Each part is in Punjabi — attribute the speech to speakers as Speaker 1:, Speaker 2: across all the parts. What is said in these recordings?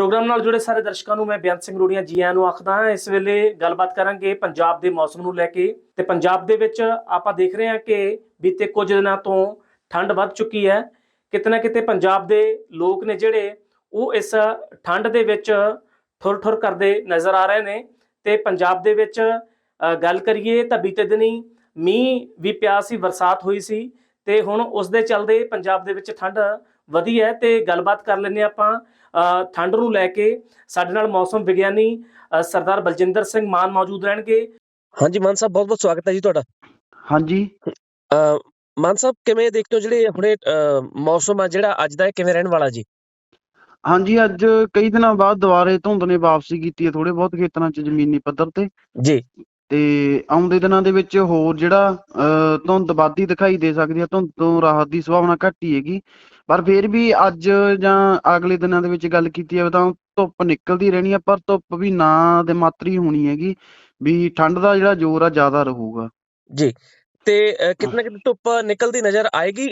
Speaker 1: ਪ੍ਰੋਗਰਾਮ ਨਾਲ ਜੁੜੇ ਸਾਰੇ ਦਰਸ਼ਕਾਂ ਨੂੰ ਮੈਂ ਬੇਅੰਤ ਸਿੰਘ ਰੋੜੀਆਂ ਜੀ ਆਇਆਂ ਨੂੰ ਆਖਦਾ ਹਾਂ, ਇਸ ਵੇਲੇ ਗੱਲਬਾਤ ਕਰਾਂਗੇ ਪੰਜਾਬ ਦੇ ਮੌਸਮ ਨੂੰ ਲੈ ਕੇ ਤੇ ਪੰਜਾਬ ਦੇ ਵਿੱਚ ਆਪਾਂ ਦੇਖ ਰਹੇ ਹਾਂ ਕਿ ਬੀਤੇ ਕੁਝ ਦਿਨਾਂ ਤੋਂ ਠੰਡ ਵੱਧ ਚੁੱਕੀ ਹੈ। ਕਿਤੇ ਨਾ ਕਿਤੇ ਪੰਜਾਬ ਦੇ ਲੋਕ ਨੇ ਜਿਹੜੇ ਉਹ ਇਸ ਠੰਡ ਦੇ ਵਿੱਚ ਠੁਰ ਠੁਰ ਕਰਦੇ ਨਜ਼ਰ ਆ ਰਹੇ ਨੇ ਤੇ ਪੰਜਾਬ ਦੇ ਵਿੱਚ ਗੱਲ ਕਰੀਏ ਤਾਂ ਬੀਤੇ ਦਿਨੀ ਮੀਂਹ ਵੀ ਪਿਆ ਸੀ, ਬਰਸਾਤ ਹੋਈ ਸੀ ਤੇ ਹੁਣ ਉਸ ਦੇ ਚੱਲਦੇ ਪੰਜਾਬ ਦੇ ਵਿੱਚ ਠੰਡ ਵਧੀ ਹੈ ਤੇ ਗੱਲਬਾਤ ਕਰ ਲੈਂਦੇ ਆਪਾਂ ਅ, ਠੰਡ ਨੂੰ ਲੈ ਕੇ। ਸਾਡੇ ਨਾਲ ਮੌਸਮ ਵਿਗਿਆਨੀ ਸਰਦਾਰ ਬਲਜਿੰਦਰ ਸਿੰਘ ਮਾਨ ਮੌਜੂਦ ਰਹਿਣਗੇ।
Speaker 2: ਹਾਂਜੀ ਮਾਨ ਸਾਹਿਬ ਬਹੁਤ ਬਹੁਤ ਸਵਾਗਤ ਹੈ ਜੀ ਤੁਹਾਡਾ।
Speaker 3: ਹਾਂਜੀ।
Speaker 2: ਮਾਨ ਸਾਹਿਬ ਕਿਵੇਂ ਦੇਖਦੇ ਹੋ ਜਿਹੜੇ ਹੁਣੇ ਮੌਸਮ ਆ ਜਿਹੜਾ ਅੱਜ ਦਾ ਕਿਵੇਂ ਰਹਿਣ ਵਾਲਾ ਜੀ?
Speaker 3: ਹਾਂਜੀ ਅੱਜ ਕਈ ਦਿਨਾਂ ਬਾਅਦ ਦੁਬਾਰੇ ਧੁੰਦ ਨੇ ਵਾਪਸੀ ਕੀਤੀ ਹੈ ਥੋੜੇ ਬਹੁਤ ਖੇਤਰਾਂ 'ਚ ਜ਼ਮੀਨੀ ਪੱਧਰ ਤੇ।
Speaker 2: ਜੀ।
Speaker 3: ਤੇ ਆਉਂਦੇ ਦਿਨਾਂ ਦੇ ਵਿੱਚ ਹੋਰ ਜਿਹੜਾ ਅਹ, ਦਿਖਾਈ ਦੇ ਸਕਦੀ ਹੈ ਧੁੰਦ ਤੋਂ ਰਾਹਤ ਦੀ ਸੰਭਾਵਨਾ ਘੱਟ ਹੀ ਹੈਗੀ। ਪਰ ਫਿਰ ਵੀ ਅੱਜ ਜਾਂ ਅਗਲੇ ਦਿਨਾਂ ਦੇ ਵਿੱਚ ਗੱਲ ਕੀਤੀ ਜਾਵੇ ਤਾਂ ਧੁੱਪ ਨਿਕਲਦੀ ਰਹਿਣੀ ਹੈ ਪਰ ਧੁੱਪ ਵੀ ਨਾ ਦੇ ਮਾਤਰੀ ਹੋਣੀ ਹੈਗੀ ਵੀ ਠੰਡ ਦਾ ਜਿਹੜਾ ਜ਼ੋਰ ਆ ਜ਼ਿਆਦਾ ਰਹੂਗਾ।
Speaker 2: ਜੀ। ਤੇ ਅਹ, ਕਿਤੇ ਧੁੱਪ ਨਿਕਲਦੀ ਨਜ਼ਰ ਆਏਗੀ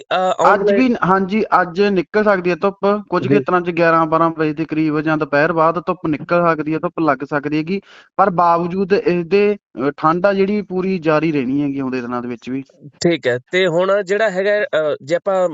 Speaker 3: ਅੱਜ ਵੀ ਹਾਂਜੀ ਅੱਜ ਨਿਕਲ ਸਕਦੀ ਹੈ ਧੁੱਪ। ਕੁਝ। ਖੇਤਰਾਂ 'ਚ 11 12 ਵਜੇ ਦੇ ਕਰੀਬ ਜਾਂ ਦੁਪਹਿਰ ਬਾਅਦ ਧੁੱਪ ਨਿਕਲ ਸਕਦੀ ਹੈ ਧੁੱਪ ਲੱਗ ਸਕਦੀ ਹੈਗੀ। ਪਰ ਬਾਵਜੂਦ ਇਸ ਦੇ ਠੰਡ ਆ ਜਿਹੜੀ ਪੂਰੀ ਜਾਰੀ ਰਹਿਣੀ ਹੈਗੀ ਆਉਂਦੇ ਦਿਨਾਂ ਦੇ ਵਿੱਚ ਵੀ।
Speaker 2: ਠੀਕ ਹੈ ਤੇ ਹੁਣ ਜਿਹੜਾ ਹੈਗਾ ਜੇ ਆਪਾਂ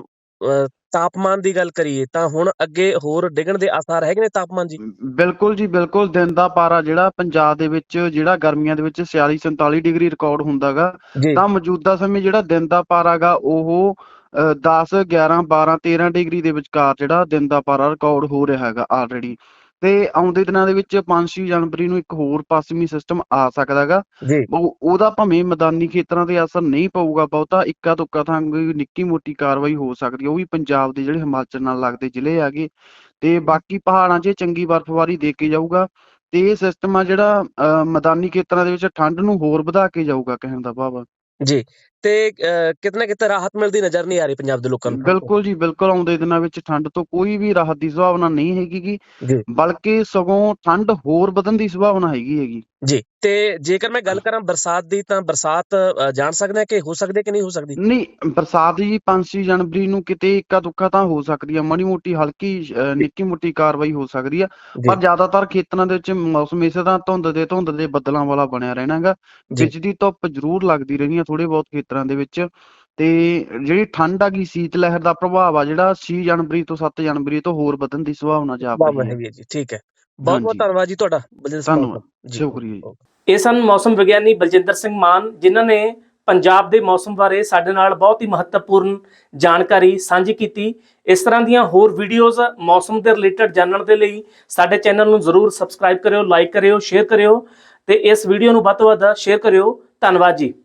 Speaker 2: ਤਾਪਮਾਨ ਦੀ ਗੱਲ ਕਰੀਏ ਤਾਂ ਹੁਣ ਅੱਗੇ ਹੋਰ ਡਿੱਗਣ ਦੇ ਆਸਾਰ ਹੈਗੇ ਨੇ ਤਾਪਮਾਨ ਜੀ?
Speaker 3: ਬਿਲਕੁਲ ਜੀ ਬਿਲਕੁਲ। ਦਿਨ ਦਾ ਪਾਰਾ ਜਿਹੜਾ ਪੰਜਾਬ ਦੇ ਵਿੱਚ ਜਿਹੜਾ ਗਰਮੀਆਂ ਦੇ ਵਿੱਚ 46 47 ਡਿਗਰੀ ਰਿਕਾਰਡ ਹੁੰਦਾਗਾ ਤਾਂ ਮੌਜੂਦਾ ਸਮੇਂ ਜਿਹੜਾ ਦਿਨ ਦਾ ਪਾਰਾਗਾ ਉਹ ਅ, 10 11 12 13 ਡਿਗਰੀ ਦੇ ਵਿਚਕਾਰ ਜਿਹੜਾ ਦਿਨ ਦਾ ਪਾਰਾ ਰਿਕਾਰਡ ਹੋ ਰਿਹਾ ਹੈਗਾ ਆਲਰੇਡੀ ਤੇ ਆਉਂਦੇ ਦਿਨਾਂ ਦੇ ਵਿੱਚ 5-6 ਜਨਵਰੀ ਨੂੰ ਇੱਕ ਹੋਰ ਪੱਛਮੀ ਸਿਸਟਮ ਆ ਸਕਦਾਗਾ।
Speaker 2: ਜੀ।
Speaker 3: ਉਹ ਉਹਦਾ ਭਾਵੇਂ ਮੈਦਾਨੀ ਖੇਤਰਾਂ ਤੇ ਅਸਰ ਨਹੀਂ ਪਊਗਾ ਬਹੁਤਾ ਇੱਕਾ ਦੁੱਕਾ ਥਾਂ ਕੋਈ ਨਿੱਕੀ ਮੋਟੀ ਕਾਰਵਾਈ ਹੋ ਸਕਦੀ ਹੈ। ਉਹ ਵੀ ਪੰਜਾਬ ਦੇ ਜਿਹੜੇ ਹਿਮਾਚਲ ਨਾਲ ਲੱਗਦੇ ਜ਼ਿਲ੍ਹੇ ਹੈਗੇ। ਤੇ ਬਾਕੀ ਪਹਾੜਾਂ 'ਚ ਚੰਗੀ ਬਰਫ਼ਬਾਰੀ ਦੇ ਕੇ ਜਾਊਗਾ ਤੇ ਇਹ ਸਿਸਟਮ ਆ ਜਿਹੜਾ ਮੈਦਾਨੀ ਖੇਤਰਾਂ ਦੇ ਵਿੱਚ ਠੰਡ ਨੂੰ ਹੋਰ ਵਧਾ ਕੇ ਜਾਊਗਾ ਕਹਿਣ ਦਾ ਭਾਵ ਆ।
Speaker 2: ਜੀ। ਤੇ ਅਹ, ਕਿਤੇ ਰਾਹਤ ਮਿਲਦੀ ਨਜ਼ਰ ਨਹੀਂ ਆ ਰਹੀ ਪੰਜਾਬ ਦੇ ਲੋਕਾਂ ਨੂੰ?
Speaker 3: ਬਿਲਕੁਲ ਜੀ ਬਿਲਕੁਲ ਆਉਂਦੇ ਦਿਨਾਂ ਵਿੱਚ ਠੰਡ ਤੋਂ ਕੋਈ ਵੀ ਰਾਹਤ ਦੀ ਸੰਭਾਵਨਾ ਨਹੀਂ ਹੈਗੀ
Speaker 2: ਜੀ।
Speaker 3: ਬਲਕਿ ਸਗੋਂ ਠੰਡ ਹੋਰ ਵਧਣ ਦੀ ਸੰਭਾਵਨਾ ਹੈਗੀ ਹੈਗੀ।
Speaker 2: ਜੀ ਤੇ ਜੇਕਰ ਮੈਂ ਗੱਲ ਕਰਾਂ ਬਰਸਾਤ ਦੀ ਤਾਂ ਬਰਸਾਤ ਜਾਣ ਸਕਦੇ ਹਾਂ ਕਿ ਹੋ ਸਕਦੀ ਕਿ ਨਹੀਂ ਹੋ ਸਕਦੀ?
Speaker 3: ਨਹੀਂ ਬਰਸਾਤ ਜੀ 5 ਜਨਵਰੀ ਨੂੰ ਕਿਤੇ ਇੱਕਾ ਦੁੱਕਾ ਤਾਂ ਹੋ ਸਕਦੀ ਆ ਮਾੜੀ ਮੋਟੀ ਹਲਕੀ ਨਿੱਕੀ ਮੋਟੀ ਕਾਰਵਾਈ ਹੋ ਸਕਦੀ ਆ। ਪਰ ਜ਼ਿਆਦਾਤਰ ਖੇਤਰਾਂ ਦੇ ਵਿੱਚ ਮੌਸਮ ਇਸੇ ਤਰ੍ਹਾਂ ਧੁੰਦ ਦੇ ਧੁੰਦ ਦੇ ਬੱਦਲਾਂ ਵਾਲਾ ਬਣਿਆ ਰਹਿਣਾਗਾ ਦੀ ਧੁੱਪ ਜ਼ਰੂਰ ਲੱਗਦੀ ਰਹਿਣੀ ਆ ਥੋੜੇ ਬਹੁਤ ਖੇਤਰਾਂ ਦੇ ਵਿੱਚ ਤੇ ਜਿਹੜੀ ਠੰਡ ਆ ਗਈ ਸੀਤ ਲਹਿਰ ਦਾ ਪ੍ਰਭਾਵ ਆ ਜਿਹੜਾ 6 ਜਨਵਰੀ ਤੋਂ 7 ਜਨਵਰੀ ਤੋਂ ਹੋਰ ਵਧਣ ਦੀ ਸੰਭਾਵਨਾ ਜਾਪ ਰਹੀ ਹੈ।
Speaker 2: ਜੀ ਠੀਕ ਹੈ। ਬਹੁਤ ਬਹੁਤ ਧੰਨਵਾਦ ਜੀ ਤੁਹਾਡਾ ਬਲਜਿੰਦਰ ਸਿੰਘ
Speaker 3: ਧੰਨਵਾਦ। ਸ਼ੁਕਰੀਆ ਜੀ।
Speaker 1: ਇਹ ਸਨ ਮੌਸਮ ਵਿਗਿਆਨੀ ਬਲਜਿੰਦਰ ਸਿੰਘ ਮਾਨ ਜਿਨ੍ਹਾਂ ਨੇ ਪੰਜਾਬ ਦੇ ਮੌਸਮ ਬਾਰੇ ਸਾਡੇ ਨਾਲ ਬਹੁਤ ਹੀ ਮਹੱਤਵਪੂਰਨ ਜਾਣਕਾਰੀ ਸਾਂਝੀ ਕੀਤੀ। ਇਸ ਤਰ੍ਹਾਂ ਦੀਆਂ ਹੋਰ ਵੀਡੀਓਜ਼ ਮੌਸਮ ਦੇ ਰਿਲੇਟਡ ਜਾਣਨ ਦੇ ਲਈ ਸਾਡੇ ਚੈਨਲ ਨੂੰ ਜ਼ਰੂਰ ਸਬਸਕ੍ਰਾਈਬ ਕਰਿਓ ਲਾਈਕ ਕਰਿਓ ਸ਼ੇਅਰ ਕਰਿਓ ਤੇ ਇਸ ਵੀਡੀਓ ਨੂੰ ਵੱਧ ਤੋਂ ਵੱਧ ਸ਼ੇਅਰ ਕਰਿਓ। ਧੰਨਵਾਦ ਜੀ।